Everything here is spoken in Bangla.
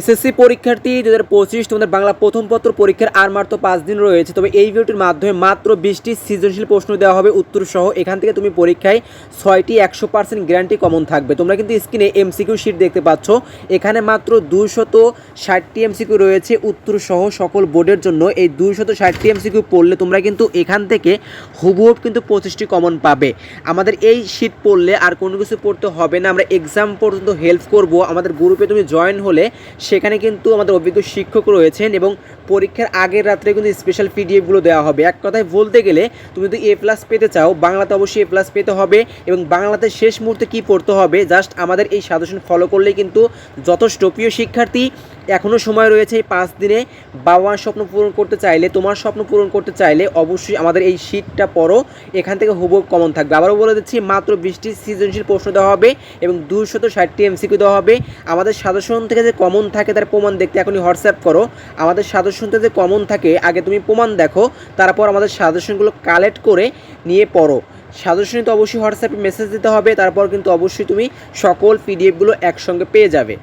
এসএসসি পরীক্ষার্থী দু হাজার পঁচিশ তোমাদের বাংলা প্রথম পত্র পরীক্ষার আর মাত্র পাঁচ দিন রয়েছে। তবে এই ভিডিওটির মাধ্যমে মাত্র বিশটি সৃজনশীল প্রশ্ন দেওয়া হবে উত্তর সহ এখান থেকে তুমি পরীক্ষায় ছয়টি একশো পার্সেন্ট গ্যারান্টি কমন থাকবে। তোমরা কিন্তু স্ক্রিনে এমসিকিউ শিট দেখতে পাচ্ছ। এখানে মাত্র দুশত ষাটটি এমসিকিউ রয়েছে উত্তর সহ সকল বোর্ডের জন্য। এই দুইশত ষাটটি এমসিকিউ পড়লে তোমরা কিন্তু এখান থেকে হুবহুব কিন্তু পঁচিশটি কমন পাবে। আমাদের এই শিট পড়লে আর কোনো কিছু পড়তে হবে না। আমরা এক্সাম পর্যন্ত হেল্প করব। আমাদের গ্রুপে তুমি জয়েন হলে সেখানে কিন্তু আমাদের অভিজ্ঞ শিক্ষক রয়েছেন এবং পরীক্ষার আগের রাত্রে কিন্তু স্পেশাল পিডিএফগুলো দেওয়া হবে। এক কথায় বলতে গেলে, তুমি যদি এ প্লাস পেতে চাও, বাংলাতে অবশ্যই এ প্লাস পেতে হবে এবং বাংলাতে শেষ মুহূর্তে কী পড়তে হবে জাস্ট আমাদের এই সাজেশন ফলো করলে কিন্তু যথেষ্ট। প্রিয় শিক্ষার্থী এখনও সময় রয়েছে এই পাঁচ দিনে বাবা স্বপ্ন পূরণ করতে চাইলে, তোমার স্বপ্ন পূরণ করতে চাইলে অবশ্যই আমাদের এই শীটটা পড়ো, এখান থেকে হুবহু কমন থাকবে। আবারও বলে দিচ্ছি, মাত্র বিশটি সৃজনশীল প্রশ্ন দেওয়া হবে এবং দুশত ষাটটি এমসিকিউ দেওয়া হবে। আমাদের সাজেশন থেকে যে কমন থাকে তার প্রমাণ দেখতে এখনই হোয়াটসঅ্যাপ করো। আমাদের সাজেশন থেকে যে কমন থাকে, আগে তুমি প্রমাণ দেখো, তারপর আমাদের সাজেশনগুলো কালেক্ট করে নিয়ে পড়ো। সাজেশনে তো অবশ্যই হোয়াটসঅ্যাপে মেসেজ দিতে হবে, তারপর কিন্তু অবশ্যই তুমি সকল পিডিএফগুলো একসঙ্গে পেয়ে যাবে।